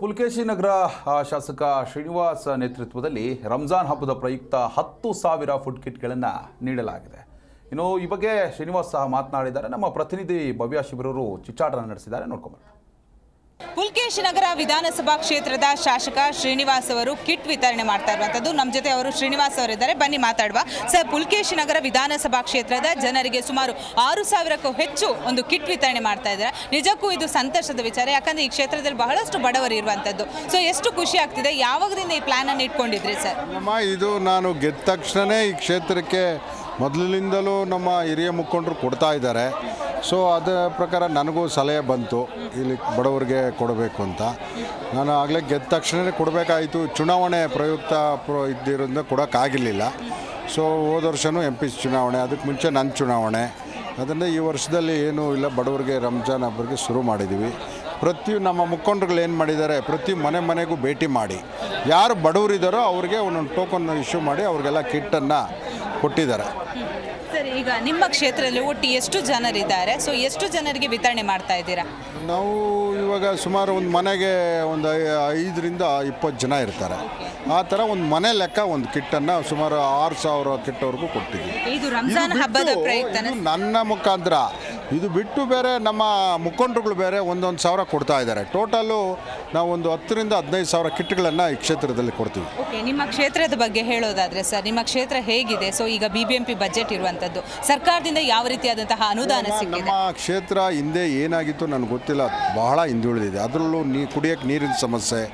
ಪುಲಕೇಶಿ ನಗರ ಆ, ಶಾಸಕ ಶ್ರೀನಿವಾಸ್ ನೇತೃತ್ವದಲ್ಲಿ ರಂಜಾನ್ ಹಬ್ಬದ ಪ್ರಯುಕ್ತ ಹತ್ತು ಸಾವಿರ ಫುಡ್ ಕಿಟ್ಗಳನ್ನು ನೀಡಲಾಗಿದೆ. ಇನ್ನು ಈ ಬಗ್ಗೆ ಶ್ರೀನಿವಾಸ್ ಸಹ ಮಾತನಾಡಿದ್ದಾರೆ. ನಮ್ಮ ಪ್ರತಿನಿಧಿ ಭವ್ಯ ಶಿಬಿರರು ಚಿಚ್ಚಾಟನ ನಡೆಸಿದ್ದಾರೆ. ನೋಡ್ಕೊಂಬರೋಣ. ಪುಲ್ಕೇಶ್ ನಗರ ವಿಧಾನಸಭಾ ಕ್ಷೇತ್ರದ ಶಾಸಕ ಶ್ರೀನಿವಾಸ್ ಅವರು ಕಿಟ್ ವಿತರಣೆ ಮಾಡ್ತಾ ಇರುವಂಥದ್ದು. ನಮ್ಮ ಜೊತೆ ಅವರು ಶ್ರೀನಿವಾಸ್ ಅವರಿದ್ದಾರೆ. ಬನ್ನಿ ಮಾತಾಡುವ. ಸರ್ ಪುಲ್ಕೇಶ್ ನಗರ ವಿಧಾನಸಭಾ ಕ್ಷೇತ್ರದ ಜನರಿಗೆ ಸುಮಾರು ಆರು ಸಾವಿರಕ್ಕೂ ಹೆಚ್ಚು ಒಂದು ಕಿಟ್ ವಿತರಣೆ ಮಾಡ್ತಾ ಇದ್ದಾರೆ. ನಿಜಕ್ಕೂ ಇದು ಸಂತೋಷದ ವಿಚಾರ. ಯಾಕಂದ್ರೆ ಈ ಕ್ಷೇತ್ರದಲ್ಲಿ ಬಹಳಷ್ಟು ಬಡವರು ಇರುವಂಥದ್ದು. ಸೊ ಎಷ್ಟು ಖುಷಿ ಆಗ್ತಿದೆ? ಯಾವಾಗದಿಂದ ಈ ಪ್ಲಾನ್ ಅನ್ನು ಇಟ್ಕೊಂಡಿದ್ರಿ ಸರ್ ಇದು ನಾನು ಗೆದ್ದ ತಕ್ಷಣ ಈ ಕ್ಷೇತ್ರಕ್ಕೆ ಮೊದಲಿನಿಂದಲೂ ನಮ್ಮ ಹಿರಿಯ ಮುಖಂಡರು ಕೊಡ್ತಾ ಇದ್ದಾರೆ. ಸೊ ಅದರ ಪ್ರಕಾರ ನನಗೂ ಸಲಹೆ ಬಂತು. ಇಲ್ಲಿ ಬಡವರಿಗೆ ಕೊಡಬೇಕು ಅಂತ. ನಾನು ಆಗಲೇ ಗೆದ್ದ ತಕ್ಷಣವೇ ಕೊಡಬೇಕಾಯಿತು. ಚುನಾವಣೆ ಪ್ರಯುಕ್ತ ಪ್ರ ಇದ್ದಿರೋದ್ರಿಂದ ಕೊಡೋಕ್ಕಾಗಿರಲಿಲ್ಲ. ಸೊ ಹೋದ ವರ್ಷವೂ ಎಂ ಪಿ ಚುನಾವಣೆ, ಅದಕ್ಕೆ ಮುಂಚೆ ನನ್ನ ಚುನಾವಣೆ. ಅದರಿಂದ ಈ ವರ್ಷದಲ್ಲಿ ಏನೂ ಇಲ್ಲ. ಬಡವರಿಗೆ ರಂಜಾನ್ ಹಬ್ಬರಿಗೆ ಶುರು ಮಾಡಿದ್ದೀವಿ ಪ್ರತಿ ನಮ್ಮ ಮುಖಂಡರುಗಳು ಏನು ಮಾಡಿದ್ದಾರೆ? ಪ್ರತಿ ಮನೆ ಮನೆಗೂ ಭೇಟಿ ಮಾಡಿ. ಯಾರು ಬಡವರಿದ್ದಾರೋ ಅವ್ರಿಗೆ ಒಂದೊಂದು ಟೋಕನ್ ಇಶ್ಯೂ ಮಾಡಿ ಅವ್ರಿಗೆಲ್ಲ ಕಿಟ್ಟನ್ನು ಕೊಟ್ಟಿದ್ದಾರೆ. ಈಗ ನಿಮ್ಮ ಕ್ಷೇತ್ರದಲ್ಲಿ ಒಟ್ಟು ಎಷ್ಟು ಜನರಿದ್ದಾರೆ? ಸೊ ಎಷ್ಟು ಜನರಿಗೆ ವಿತರಣೆ ಮಾಡ್ತಾ ಇದ್ದೀರಾ? ನಾವು ಇವಾಗ ಸುಮಾರು ಒಂದು ಮನೆಗೆ ಒಂದು ಐದರಿಂದ ಇಪ್ಪತ್ತು ಜನ ಇರ್ತಾರೆ. ಆ ಥರ ಒಂದು ಮನೆ ಲೆಕ್ಕ ಒಂದು ಕಿಟ್ಟನ್ನು ಸುಮಾರು ಆರು ಸಾವಿರ ಕಿಟ್ಟವರೆಗೂ ಕೊಟ್ಟಿದ್ದೀವಿ. ಇದು ರಂಜಾನ್ ಹಬ್ಬದ ಪ್ರಯತ್ನ ಇದು ನನ್ನ ಮುಖಾಂತರ. ಇದು ಬಿಟ್ಟು ಬೇರೆ ನಮ್ಮ ಮುಖಂಡರುಗಳು ಬೇರೆ ಒಂದೊಂದು ಸಾವಿರ ಕೊಡ್ತಾ ಇದ್ದಾರೆ. ಟೋಟಲು ನಾವು ಒಂದು ಹತ್ತರಿಂದ ಹದಿನೈದು ಸಾವಿರ ಕಿಟ್ಗಳನ್ನು ಈ ಕ್ಷೇತ್ರದಲ್ಲಿ ಕೊಡ್ತೀವಿ. ಓಕೆ ನಿಮ್ಮ ಕ್ಷೇತ್ರದ ಬಗ್ಗೆ ಹೇಳೋದಾದ್ರೆ ಸರ್ ನಿಮ್ಮ ಕ್ಷೇತ್ರ ಹೇಗಿದೆ? ಸೊ ಈಗ B B M P budget ಇರುವಂಥದ್ದು ಸರ್ಕಾರದಿಂದ ಯಾವ ರೀತಿಯಾದಂತಹ ಅನುದಾನ ನಮ್ಮ- ಸಿಕ್ಕಿದೆ? ನಮ್ಮ ಕ್ಷೇತ್ರ ಹಿಂದೆ ಏನಾಗಿತ್ತು ನನಗೆ ಗೊತ್ತಿಲ್ಲ. ಬಹಳ ಹಿಂದುಳಿದಿದೆ. ಅದರಲ್ಲೂ ನೀ ಕುಡಿಯೋಕೆ ನೀರಿನ ಸಮಸ್ಯೆ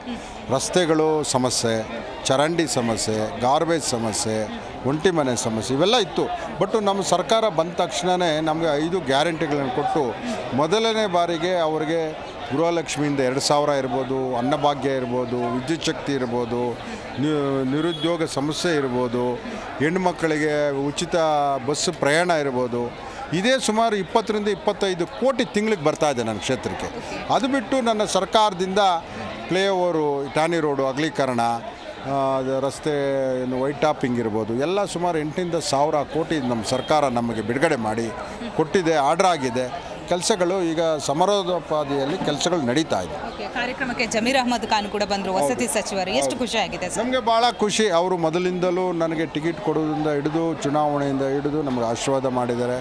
ರಸ್ತೆಗಳು ಸಮಸ್ಯೆ ಚರಂಡಿ ಸಮಸ್ಯೆ ಗಾರ್ಬೇಜ್ ಸಮಸ್ಯೆ ಒಂಟಿ ಮನೆ ಸಮಸ್ಯೆ ಇವೆಲ್ಲ ಇತ್ತು. ಬಟ್ ನಮ್ಮ ಸರ್ಕಾರ ಬಂದ ತಕ್ಷಣವೇ ನಮಗೆ ಐದು ಗ್ಯಾರಂಟಿಗಳನ್ನು ಕೊಟ್ಟು ಮೊದಲನೇ ಬಾರಿಗೆ ಅವರಿಗೆ ಗೃಹಲಕ್ಷ್ಮಿಯಿಂದ ಎರಡು ಸಾವಿರ ಇರ್ಬೋದು, ಅನ್ನಭಾಗ್ಯ ಇರ್ಬೋದು, ವಿದ್ಯುತ್ ಶಕ್ತಿ ಇರ್ಬೋದು ನಿರುದ್ಯೋಗ ಸಮಸ್ಯೆ ಇರ್ಬೋದು ಹೆಣ್ಮಕ್ಕಳಿಗೆ ಉಚಿತ ಬಸ್ ಪ್ರಯಾಣ ಇರ್ಬೋದು. ಇದೇ ಸುಮಾರು ಇಪ್ಪತ್ತರಿಂದ ಇಪ್ಪತ್ತೈದು ಕೋಟಿ ತಿಂಗಳಿಗೆ ಬರ್ತಾ ಇದೆ ನನ್ನ ಕ್ಷೇತ್ರಕ್ಕೆ. ಅದು ಬಿಟ್ಟು ನನ್ನ ಸರ್ಕಾರದಿಂದ ಪ್ಲೇ ಓವರು ಟಾನಿ ರೋಡು ಅಗಲೀಕರಣ ರಸ್ತೆ ಏನು ವೈಟ್ ಟಾಪಿಂಗ್ ಇರ್ಬೋದು, ಎಲ್ಲ ಸುಮಾರು ಎಂಟರಿಂದ ಸಾವಿರ ಕೋಟಿ ನಮ್ಮ ಸರ್ಕಾರ ನಮಗೆ ಬಿಡುಗಡೆ ಮಾಡಿ ಕೊಟ್ಟಿದೆ, ಆರ್ಡ್ರ್ ಆಗಿದೆ. ಕೆಲಸಗಳು ಈಗ ಸಮರೋಪಾದಿಯಲ್ಲಿ ಕೆಲಸಗಳು ನಡೀತಾ ಇದೆ. ಓಕೆ ಕಾರ್ಯಕ್ರಮಕ್ಕೆ ಜಮೀರ್ ಅಹಮದ್ ಖಾನ್ ಕೂಡ ಬಂದರು ವಸತಿ ಸಚಿವರು. ಎಷ್ಟು ಖುಷಿ ಆಗಿದೆ ಸರ್? ನಮಗೆ ಭಾಳ ಖುಷಿ. ಅವರು ಮೊದಲಿಂದಲೂ ನನಗೆ ಟಿಕೆಟ್ ಕೊಡೋದ್ರಿಂದ ಹಿಡಿದು ಚುನಾವಣೆಯಿಂದ ಹಿಡಿದು ನಮಗೆ ಆಶೀರ್ವಾದ ಮಾಡಿದ್ದಾರೆ.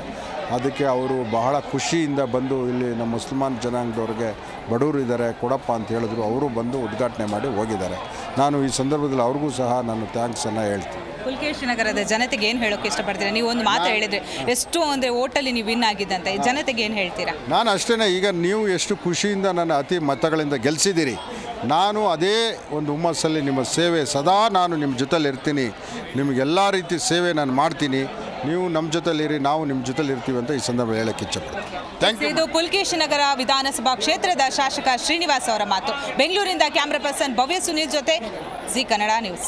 ಅದಕ್ಕೆ ಅವರು ಬಹಳ ಖುಷಿಯಿಂದ ಬಂದು ಇಲ್ಲಿ ನಮ್ಮ ಮುಸಲ್ಮಾನ್ ಜನಾಂಗದವ್ರಿಗೆ ಬಡವರು ಇದ್ದಾರೆ ಕೊಡಪ್ಪ ಅಂತ ಹೇಳಿದ್ರು. ಅವರು ಬಂದು ಉದ್ಘಾಟನೆ ಮಾಡಿ ಹೋಗಿದ್ದಾರೆ. ನಾನು ಈ ಸಂದರ್ಭದಲ್ಲಿ ಅವ್ರಿಗೂ ಸಹ ನಾನು ಥ್ಯಾಂಕ್ಸನ್ನು ಹೇಳ್ತೀನಿ. ಪುಲ್ಕೇಶ್ ನಗರದ ಜನತೆಗೆ ಏನು ಹೇಳೋಕೆ ಇಷ್ಟಪಡ್ತೀರಾ? ನೀವು ಒಂದು ಮಾತು ಹೇಳಿದ್ರೆ ಎಷ್ಟು ಅಂದರೆ ಓಟಲ್ಲಿ ನೀವು ವಿನ್ ಆಗಿದ್ದಂತೆ ಈ ಜನತೆಗೆ ಏನು ಹೇಳ್ತೀರಾ? ನಾನು ಅಷ್ಟೇ ಈಗ ನೀವು ಎಷ್ಟು ಖುಷಿಯಿಂದ ನನ್ನ ಅತಿ ಮತಗಳಿಂದ ಗೆಲ್ಲಿಸಿದ್ದೀರಿ ನಾನು ಅದೇ ಒಂದು ಹುಮ್ಮಸ್ಸಲ್ಲಿ ನಿಮ್ಮ ಸೇವೆ ಸದಾ ನಾನು ನಿಮ್ಮ ಜೊತೆಲಿ ಇರ್ತೀನಿ ನಿಮಗೆಲ್ಲ ರೀತಿ ಸೇವೆ ನಾನು ಮಾಡ್ತೀನಿ ನೀವು ನಮ್ಮ ಜೊತೆಲಿರಿ ನಾವು ನಿಮ್ಮ ಜೊತೆಲಿ ಇರ್ತೀವಿ ಅಂತ ಈ ಸಂದರ್ಭ ಹೇಳಕ್ಕೆ ಇಚ್ಛಪಡ್ತೀನಿ. ಥ್ಯಾಂಕ್ ಇದು ಪುಲ್ಕೇಶಿ ನಗರ ವಿಧಾನಸಭಾ ಕ್ಷೇತ್ರದ ಶಾಸಕ ಶ್ರೀನಿವಾಸ್ ಅವರ ಮಾತು. ಬೆಂಗಳೂರಿಂದ ಕ್ಯಾಮ್ರಾ ಪರ್ಸನ್ ಭವ್ಯ ಸುನೀಲ್ ಜೊತೆ Zee Kannada news.